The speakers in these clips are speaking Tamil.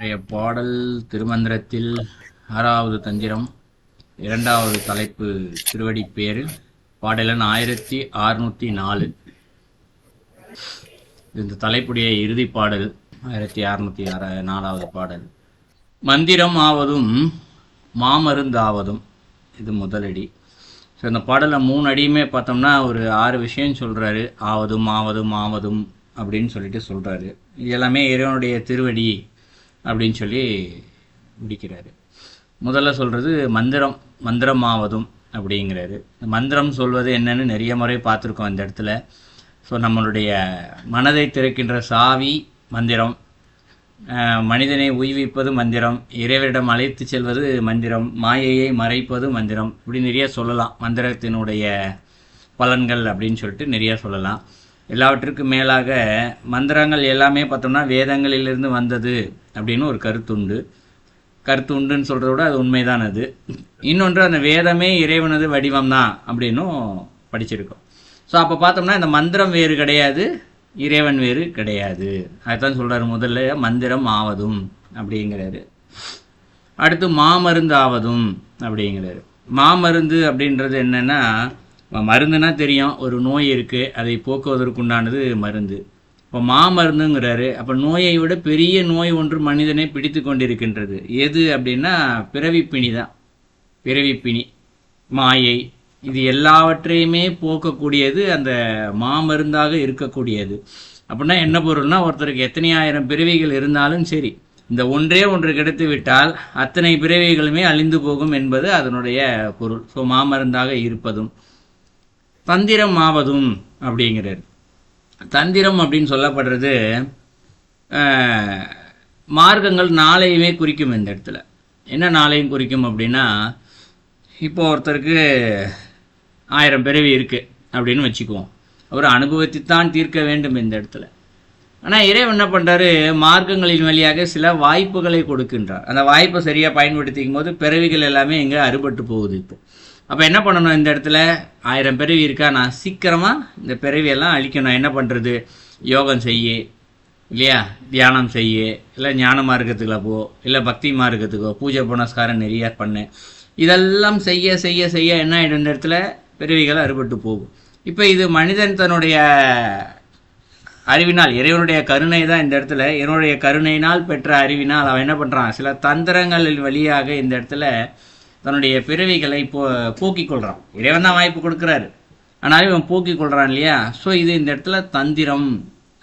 இன்றைய பாடல் திருமந்திரத்தில் ஆறாவது தந்திரம் இரண்டாவது தலைப்பு திருவடி பேரு பாடலன் ஆயிரத்தி அறுநூத்தி நாலு. இந்த தலைப்புடைய இறுதி பாடல் ஆயிரத்தி அறுநூத்தி ஆற நாலாவது பாடல். மந்திரம் ஆவதும் மாமருந்தாவதும் இது முதலடி ஸோ இந்த பாடலில் மூணு அடியுமே பார்த்தோம்னா ஒரு ஆறு விஷயம் சொல்கிறாரு ஆவதும் ஆவதும் ஆவதும் அப்படின்னு சொல்லிட்டு சொல்கிறாரு இது எல்லாமே இறைவனுடைய திருவடி அப்படின்னு சொல்லி முடிக்கிறாரு. முதல்ல சொல்கிறது மந்திரம் மந்திரம் ஆவதும் அப்படிங்கிறாரு மந்திரம் சொல்வது என்னன்னு நிறைய முறை பார்த்துருக்கோம் இந்த இடத்துல. ஸோ நம்மளுடைய மனதை திறக்கின்ற சாவி மந்திரம். மனிதனை உய்விப்பது மந்திரம். இறைவரிடம் அழைத்து செல்வது மந்திரம். மாயையை மறைப்பது மந்திரம். இப்படி நிறைய சொல்லலாம். மந்திரத்தினுடைய பலன்கள் அப்படின்னு சொல்லிட்டு நிறைய சொல்லலாம். எல்லாவற்றுக்கும் மேலாக மந்திரங்கள் எல்லாமே பார்த்தோம்னா வேதங்களிலிருந்து வந்தது. அப்படின்னு ஒரு கருத்துண்டு. கருத்து உண்டுன்னு சொல்கிறத விட அது உண்மைதான் அது. இன்னொன்று அந்த வேதமே இறைவனது வடிவம் தான் அப்படின்னும் படிச்சிருக்கோம். ஸோ அப்போ பார்த்தோம்னா இந்த மந்திரம் வேறு கிடையாது இறைவன் வேறு கிடையாது. அதுதான் சொல்கிறார் முதல்ல மந்திரம் ஆவதும் அப்படிங்கிறாரு. அடுத்து மாமருந்து ஆவதும் அப்படிங்கிறாரு. மாமருந்து அப்படின்றது என்னென்னா மருந்துனா தெரியும் ஒரு நோய் இருக்குது அதை போக்குவதற்குண்டானது மருந்து. இப்போ மாமருந்துங்கிறாரு. அப்போ நோயை விட பெரிய நோய் ஒன்று மனிதனை பிடித்து கொண்டிருக்கின்றது. எது அப்படின்னா பிறவிப்பிணி தான் பிறவிப்பிணி மாயை. இது எல்லாவற்றையுமே போக்கக்கூடியது அந்த மாமருந்தாக இருக்கக்கூடியது. அப்படின்னா என்ன பொருள்னா ஒருத்தருக்கு எத்தனை ஆயிரம் பிறவிகள் இருந்தாலும் சரி இந்த ஒன்றே ஒன்று கிடைத்து விட்டால் அத்தனை பிறவிகளுமே அழிந்து போகும் என்பது அதனுடைய பொருள். ஸோ மாமருந்தாக இருப்பதும் தந்திரம் ஆவதும் அப்படிங்கிறார். தந்திரம் அப்படின்னு சொல்லப்படுறது மார்க்கங்கள் நாளையுமே குறிக்கும் இந்த இடத்துல. என்ன நாளையும் குறிக்கும் அப்படின்னா இப்போ ஒருத்தருக்கு ஆயிரம் பிறவி இருக்குது அப்படின்னு வச்சுக்குவோம். அவர் அனுபவித்துத்தான் தீர்க்க வேண்டும் இந்த இடத்துல. ஆனால் இறைவன் என்ன பண்ணுறாரு மார்க்கங்களின் வழியாக சில வாய்ப்புகளை கொடுக்கின்றார். அந்த வாய்ப்பை சரியாக பயன்படுத்திக்கும் போது பிறவிகள் எல்லாமே எங்கே அறுபட்டு போகுது இப்போ. அப்போ என்ன பண்ணணும் இந்த இடத்துல? ஆயிரம் பிறவி இருக்கா? நான் சீக்கிரமாக இந்த பிறவியெல்லாம் அழிக்கணும். என்ன பண்ணுறது யோகம் செய்ய. இல்லையா? தியானம் செய்ய. இல்லை ஞான மார்க்கத்துக்குள்ள போ. இல்லை பக்தி மார்க்கத்துக்கோ பூஜை புனஸ்காரம் நிறைய பண்ணு. இதெல்லாம் செய்ய செய்ய செய்ய என்ன ஆகிடும் இந்த இடத்துல பிறவிகள் அறுபட்டு போகும். இப்போ இது மனிதன் தன்னுடைய அறிவினால் இறைவனுடைய கருணை தான் இந்த இடத்துல. என்னுடைய கருணையினால் பெற்ற அறிவினால் அவன் என்ன பண்ணுறான் சில தந்திரங்களின் வழியாக இந்த இடத்துல தன்னுடைய பிறவிகளை போ போக்கிக் கொள்கிறான் இறைவன் தான் வாய்ப்பு கொடுக்குறாரு. ஆனால் இவன் போக்கிக் கொள்கிறான் இல்லையா? ஸோ இது இந்த இடத்துல தந்திரம்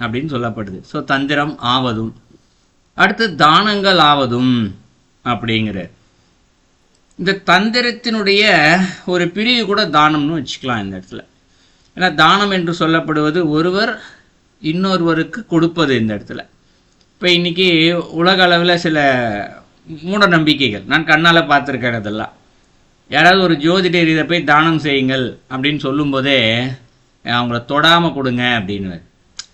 அப்படின்னு சொல்லப்படுது. ஸோ தந்திரம் ஆவதும். அடுத்து தானங்கள் ஆவதும் அப்படிங்கிற இந்த தந்திரத்தினுடைய ஒரு பிரிவு கூட தானம்னு வச்சுக்கலாம் இந்த இடத்துல. ஏன்னா தானம் என்று சொல்லப்படுவது ஒருவர் இன்னொருவருக்கு கொடுப்பது இந்த இடத்துல. இப்போ இன்றைக்கி உலக அளவில் சில மூட நம்பிக்கைகள். நான் கண்ணால் பார்த்துருக்கேன் அதெல்லாம். யாராவது ஒரு ஜோதிடர் இதை போய் தானம் செய்யுங்கள் அப்படின்னு சொல்லும்போதே அவங்கள தொடாமல் கொடுங்க அப்படின்னு.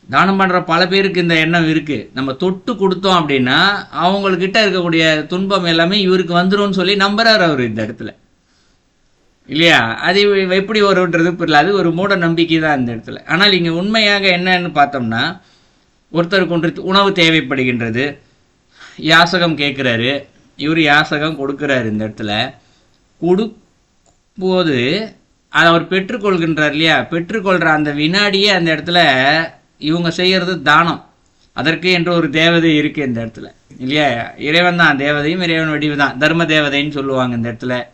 தானம் பண்ணுற பல பேருக்கு இந்த எண்ணம் இருக்குது நம்ம தொட்டு கொடுத்தோம் அப்படின்னா அவங்கக்கிட்ட இருக்கக்கூடிய துன்பம் எல்லாமே இவருக்கு வந்துரும்னு சொல்லி நம்புறாரு அவர் இந்த இடத்துல. இல்லையா? அது இவ- எப்படி வருன்றது புரியல. அது ஒரு மூட நம்பிக்கை தான் இந்த இடத்துல. ஆனால் இங்கே உண்மையாக என்னன்னு பார்த்தோம்னா ஒருத்தருக்கு ஒன்று உணவு தேவைப்படுகின்றது. யாசகம் கேட்குறாரு இவர் யாசகம் கொடுக்குறாரு இந்த இடத்துல. கொடுக்கும்போது அதை அவர் பெற்றுக்கொள்கின்றார் இல்லையா? பெற்றுக்கொள்கிற அந்த வினாடியே அந்த இடத்துல இவங்க செய்கிறது தானம். அதற்கு என்று ஒரு தேவதை இருக்குது இந்த இடத்துல. இல்லையா? இறைவன் தான் தேவதையும் இறைவன் வடிவு தான். தர்ம தேவதைன்னு சொல்லுவாங்க இந்த இடத்துல.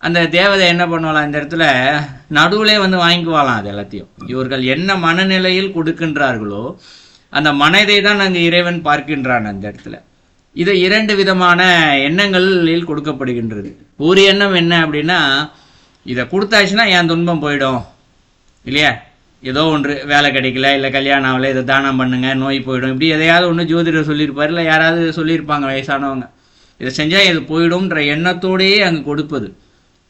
அந்த தேவதை என்ன பண்ணுவாளாம் இந்த இடத்துல? நடுவுலே வந்து வாங்கிக்குவாளாம் அது எல்லாத்தையும். இவர்கள் என்ன மனநிலையில் கொடுக்கின்றார்களோ அந்த மனதை தான் அங்கே இறைவன் பார்க்கின்றான் அந்த இடத்துல. இது இரண்டு விதமான எண்ணங்களில் கொடுக்கப்படுகின்றது. ஒரு எண்ணம் என்ன அப்படின்னா இதை கொடுத்தாச்சுன்னா என் துன்பம் போயிடும். இல்லையா? ஏதோ ஒன்று வேலை கிடைக்கல இல்லை கல்யாணம் ஆகல இதை தானம் பண்ணுங்க நோய் போயிடும். இப்படி எதையாவது ஒன்று ஜோதிடர் சொல்லியிருப்பார் இல்லை யாராவது சொல்லியிருப்பாங்க வயசானவங்க. இதை செஞ்சால் இது போயிடும்ன்ற எண்ணத்தோடையே அங்கே கொடுப்பது.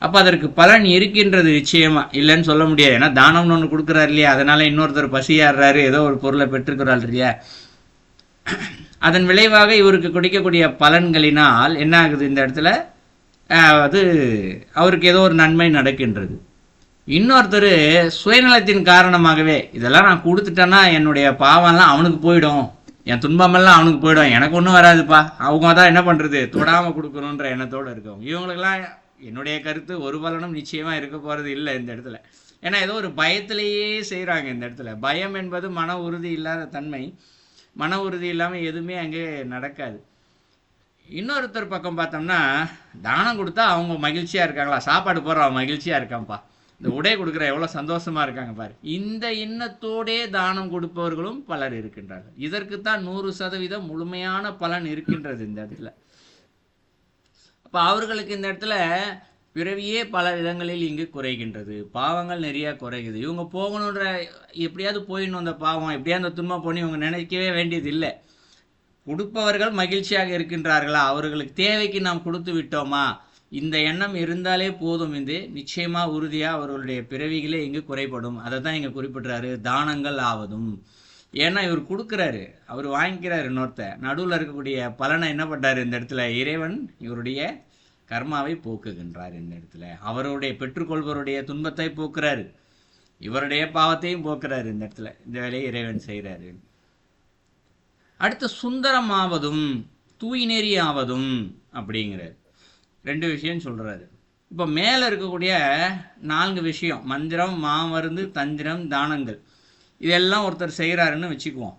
அப்போ அதற்கு பலன் இருக்கின்றது நிச்சயமாக இல்லைன்னு சொல்ல முடியாது. ஏன்னா தானம்னு ஒன்று கொடுக்குறாரு இல்லையா? அதனால இன்னொருத்தர் பசியாடுறாரு ஏதோ ஒரு பொருளை பெற்றுக்கிறாள் இல்லையா? அதன் விளைவாக இவருக்கு கிடைக்கக்கூடிய பலன்களினால் என்ன ஆகுது இந்த இடத்துல? அது அவருக்கு ஏதோ ஒரு நன்மை நடக்கின்றது. இன்னொருத்தர் சுயநலத்தின் காரணமாகவே இதெல்லாம் நான் கொடுத்துட்டேன்னா என்னுடைய பாவம்லாம் அவனுக்கு போயிடும். என் துன்பமெல்லாம் அவனுக்கு போயிடும். எனக்கு ஒன்றும் வராதுப்பா. அவங்க தான் என்ன பண்ணுறது தொடாமல் கொடுக்கணுன்ற எண்ணத்தோடு இருக்கவங்க. இவங்களுக்கெல்லாம் என்னுடைய கருத்து ஒரு பலனும் நிச்சயமாக இருக்க போகிறது இல்லை இந்த இடத்துல. ஏன்னா ஏதோ ஒரு பயத்திலேயே செய்கிறாங்க இந்த இடத்துல. பயம் என்பது மன உறுதி இல்லாத தன்மை. மன உறுதி இல்லாமல் எதுவுமே அங்கே நடக்காது. இன்னொருத்தர் பக்கம் பார்த்தோம்னா தானம் கொடுத்தா அவங்க மகிழ்ச்சியாக இருக்காங்களா? சாப்பாடு போடுற அவன் மகிழ்ச்சியாக இருக்கான்ப்பா. இந்த உடை கொடுக்குற எவ்வளோ சந்தோஷமாக இருக்காங்க பாரு. இந்த எண்ணத்தோடே தானம் கொடுப்பவர்களும் பலர் இருக்கின்றார்கள். இதற்குத்தான் நூறு சதவீதம் முழுமையான பலன் இருக்கின்றது இந்த இடத்துல. அப்போ அவர்களுக்கு இந்த இடத்துல பிறவியே பல விதங்களில் இங்கு குறைகின்றது. பாவங்கள் நிறையா குறையுது. இவங்க போகணுன்ற எப்படியாவது போயிடணும் அந்த பாவம். எப்படியாவது அந்த துன்பம் போகணும் இவங்க நினைக்கவே வேண்டியதில்லை. கொடுப்பவர்கள் மகிழ்ச்சியாக இருக்கின்றார்களா? அவர்களுக்கு தேவைக்கு நாம் கொடுத்து விட்டோமா? இந்த எண்ணம் இருந்தாலே போதும் இது நிச்சயமாக உறுதியாக அவர்களுடைய பிறவிகளே இங்கு குறைபடும். அதை தான் இங்கே குறிப்பிட்றாரு. தானங்கள் ஆவதும். ஏன்னா இவர் கொடுக்குறாரு. அவர் வாங்கிக்கிறாரு இன்னொருத்த. நடுவில் இருக்கக்கூடிய பலனை என்ன பண்ணுறாரு இந்த இடத்துல இறைவன் இவருடைய கர்மாவை போக்குகின்றார் இந்த இடத்துல. அவருடைய பெற்றுக்கொள்வருடைய துன்பத்தை போக்குறாரு. இவருடைய பாவத்தையும் போக்குறாரு இந்த இடத்துல. இந்த வேலையை இறைவன் செய்கிறாரு அடுத்து சுந்தரமாவதும் தூய்நெறி ஆவதும் அப்படிங்கிறார். ரெண்டு விஷயம் சொல்கிறாரு இப்போ மேலே இருக்கக்கூடிய நான்கு விஷயம் மந்திரம் மாமருந்து தந்திரம் தானங்கள். இதெல்லாம் ஒருத்தர் செய்கிறாருன்னு வச்சுக்குவோம்.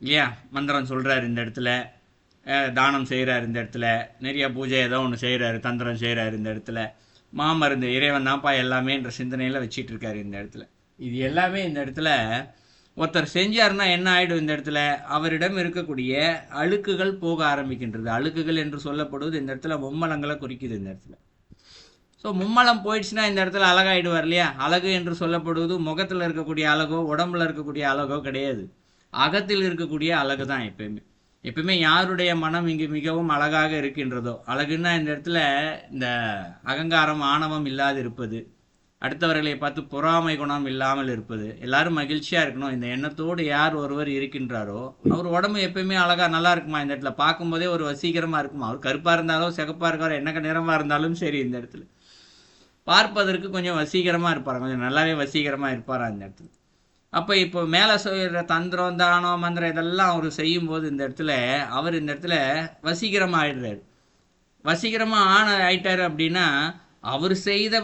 இல்லையா? மந்திரம் சொல்கிறார் இந்த இடத்துல. தானம் செய்கிறாரு இந்த இடத்துல. நிறைய பூஜை ஏதோ ஒன்று செய்கிறாரு தந்திரம் செய்கிறாரு இந்த இடத்துல. மாமருந்து இறைவன் தான்ப்பா எல்லாமேன்ற சிந்தனையில் வச்சிட்டு இருக்காரு இந்த இடத்துல. இது எல்லாமே இந்த இடத்துல ஒருத்தர் செஞ்சாருன்னா என்ன ஆகிடும் இந்த இடத்துல? அவரிடம் இருக்கக்கூடிய அழுக்குகள் போக ஆரம்பிக்கின்றது. அழுக்குகள் என்று சொல்லப்படுவது இந்த இடத்துல மும்மலங்களை குறிக்குது இந்த இடத்துல. ஸோ மும்மலம் போயிடுச்சுன்னா இந்த இடத்துல அழகாயிடுவார் இல்லையா? அழகு என்று சொல்லப்படுவது முகத்தில் இருக்கக்கூடிய அழகோ உடம்புல இருக்கக்கூடிய அழகோ கிடையாது. அகத்தில் இருக்கக்கூடிய அழகு தான் எப்பயுமே. எப்பயுமே யாருடைய மனம் இங்கு மிகவும் அழகாக இருக்கின்றதோ அழகுன்னா இந்த இடத்துல இந்த அகங்காரம் ஆணவம் இல்லாது இருப்பது அடுத்தவர்களை பார்த்து பொறாமை குணம் இல்லாமல் இருப்பது எல்லாரும் மகிழ்ச்சியா இருக்கணும் இந்த எண்ணத்தோடு யார் ஒருவர் இருக்கின்றாரோ அவர் உடம்பு எப்பயுமே அழகா நல்லா இருக்குமா இந்த இடத்துல? பார்க்கும்போதே ஒரு வசீகரமா இருக்குமா? அவர் கருப்பா இருந்தாலும் சிகப்பா இருக்காரு என்ன நிறமா இருந்தாலும் சரி இந்த இடத்துல. பார்ப்பதற்கு கொஞ்சம் வசீகரமா இருப்பார்? கொஞ்சம் நல்லாவே வசீகரமா இருப்பாரா இந்த இடத்துல? அப்போ இப்போ மேலே சொல்கிற தந்திரம் தானம் மந்திரம் இதெல்லாம் அவர் செய்யும்போது இந்த இடத்துல அவர் இந்த இடத்துல வசீகரமாக ஆயிடுறாரு. வசீகரமாக ஆன ஆயிட்டார் அப்படின்னா அவர் செய்த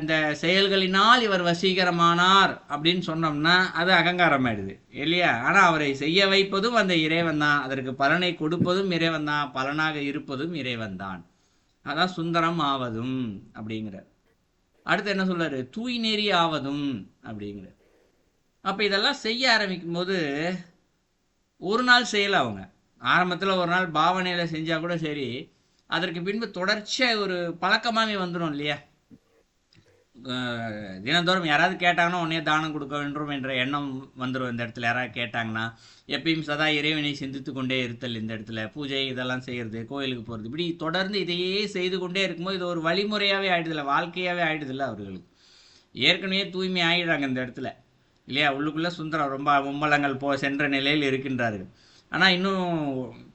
இந்த செயல்களினால் இவர் வசீகரமானார் அப்படின்னு சொன்னோம்னா அது அகங்காரம் ஆயிடுது இல்லையா? ஆனால் அவரை செய்ய வைப்பதும் அந்த இறைவன் தான். அதற்கு பலனை கொடுப்பதும் இறைவன் தான். பலனாக இருப்பதும் இறைவன் தான். அதான் சுந்தரம் ஆவதும் அப்படிங்கிறார். அடுத்து என்ன சொல்றாரு? தூய் நெறி ஆவதும் அப்படிங்கிறார். அப்போ இதெல்லாம் செய்ய ஆரம்பிக்கும் போது ஒரு நாள் செய்யலை அவங்க. ஆரம்பத்தில் ஒரு நாள் பாவனையில் செஞ்சால் கூட சரி அதற்கு பின்பு தொடர்ச்சியாக ஒரு பழக்கமாகவே வந்துடும் இல்லையா? தினந்தோறும் யாராவது கேட்டாங்கன்னா உடனே தானம் கொடுக்க வேண்டும் என்ற எண்ணம் வந்துடும் இந்த இடத்துல. யாராவது கேட்டாங்கன்னா எப்பயும் சதா இறைவனை சிந்தித்து கொண்டே இருத்தல் இந்த இடத்துல. பூஜை இதெல்லாம் செய்கிறது கோயிலுக்கு போகிறது இப்படி தொடர்ந்து இதையே செய்து கொண்டே இருக்கும்போது இது ஒரு வழிமுறையாகவே ஆயிடுதில்ல வாழ்க்கையாகவே ஆகிடுதில்ல அவர்களுக்கு. ஏற்கனவே தூய்மை ஆகிடுறாங்க இந்த இடத்துல. இல்லையா? உள்ளுக்குள்ளே சுந்தரம் ரொம்ப மும்மலங்கள் போ சென்ற நிலையில் இருக்கின்றார்கள். ஆனால் இன்னும்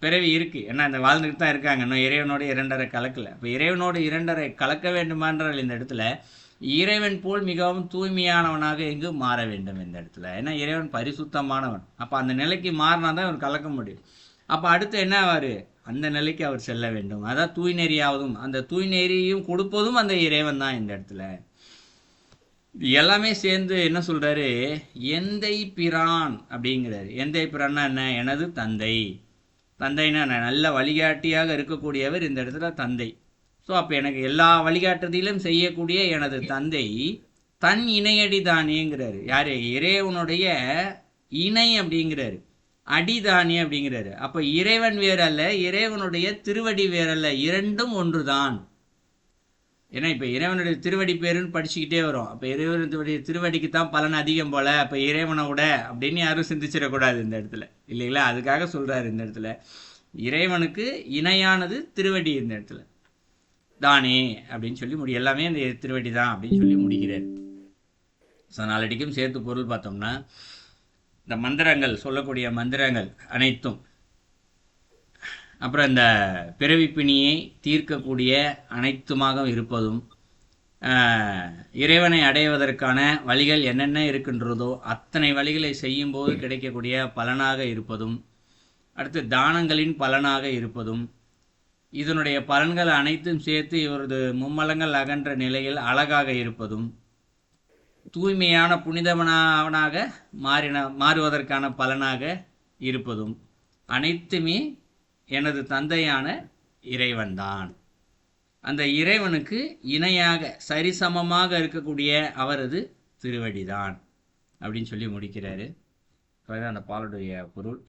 பிறவி இருக்குது ஏன்னா இந்த வாழ்ந்துட்டு தான் இருக்காங்க. இன்னும் இறைவனோட இரண்டரை கலக்கல. இப்போ இறைவனோட இரண்டரை கலக்க வேண்டுமான்றால் இந்த இடத்துல இறைவன் போல் மிகவும் தூய்மையானவனாக இங்கு மாற வேண்டும் இந்த இடத்துல? ஏன்னா இறைவன் பரிசுத்தமானவன். அப்போ அந்த நிலைக்கு மாறினா தான் இவர் கலக்க முடியும். அப்போ அடுத்து என்ன ஆவார்? அந்த நிலைக்கு அவர் செல்ல வேண்டும். அதான் தூய்நெறியாவதும் அந்த தூய்நெறியும் கொடுப்பதும் அந்த இறைவன் தான் இந்த இடத்துல. எல்லாமே சேர்ந்து என்ன சொல்றாரு? எந்தை பிரான் அப்படிங்கிறாரு. எந்தை பிரான்னா என்ன? எனது தந்தை. தந்தைன்னா நல்ல வழிகாட்டியாக இருக்கக்கூடியவர் இந்த இடத்துல தந்தை. ஸோ அப்போ எனக்கு எல்லா வழிகாட்டுதலும் செய்யக்கூடிய எனது தந்தை தன் இணையடி தானேங்கிறாரு யார்? இறைவனுடைய இணை அப்படிங்கிறாரு. அடிதானே அப்படிங்கிறாரு. அப்போ இறைவன் வேறல்ல இறைவனுடைய திருவடி வேறல்ல. இரண்டும் ஒன்றுதான். ஏன்னா இப்போ இறைவனுடைய திருவடி பேருன்னு படிச்சுக்கிட்டே வரும். அப்போ இறைவனுடைய திருவடிக்கு தான் பலன் அதிகம் போல அப்போ இறைவனை விட அப்படின்னு யாரும் சிந்திச்சிடக்கூடாது இந்த இடத்துல. இல்லைங்களா? அதுக்காக சொல்கிறாரு இந்த இடத்துல. இறைவனுக்கு இணையானது திருவடி இந்த இடத்துல. தானே அப்படின்னு சொல்லி முடி எல்லாமே அந்த திருவடி தான் அப்படின்னு சொல்லி முடிக்கிறார். ஸோ நாளடிக்கும் சேர்த்து பொருள் பார்த்தோம்னா இந்த மந்திரங்கள் சொல்லக்கூடிய மந்திரங்கள் அனைத்தும் அப்புறம் இந்த பிறவி பிணியை தீர்க்கக்கூடிய அனைத்துமாக இருப்பதும் இறைவனை அடைவதற்கான வழிகள் என்னென்ன இருக்கின்றதோ அத்தனை வழிகளை செய்யும்போது கிடைக்கக்கூடிய பலனாக இருப்பதும் அடுத்து தானங்களின் பலனாக இருப்பதும் இதனுடைய பலன்கள் அனைத்தும் சேர்த்து இவரது மும்மலங்கள் அகன்ற நிலையில் அழகாக இருப்பதும் தூய்மையான புனிதவனாக மாறின மாறுவதற்கான பலனாக இருப்பதும் அனைத்துமே எனது தந்தையான இறைவன்தான். அந்த இறைவனுக்கு இணையாக சரிசமமாக இருக்கக்கூடிய அவரது திருவடிதான். அப்படின்னு சொல்லி முடிக்கிறாரு. அந்த பாலுடைய பொருள்.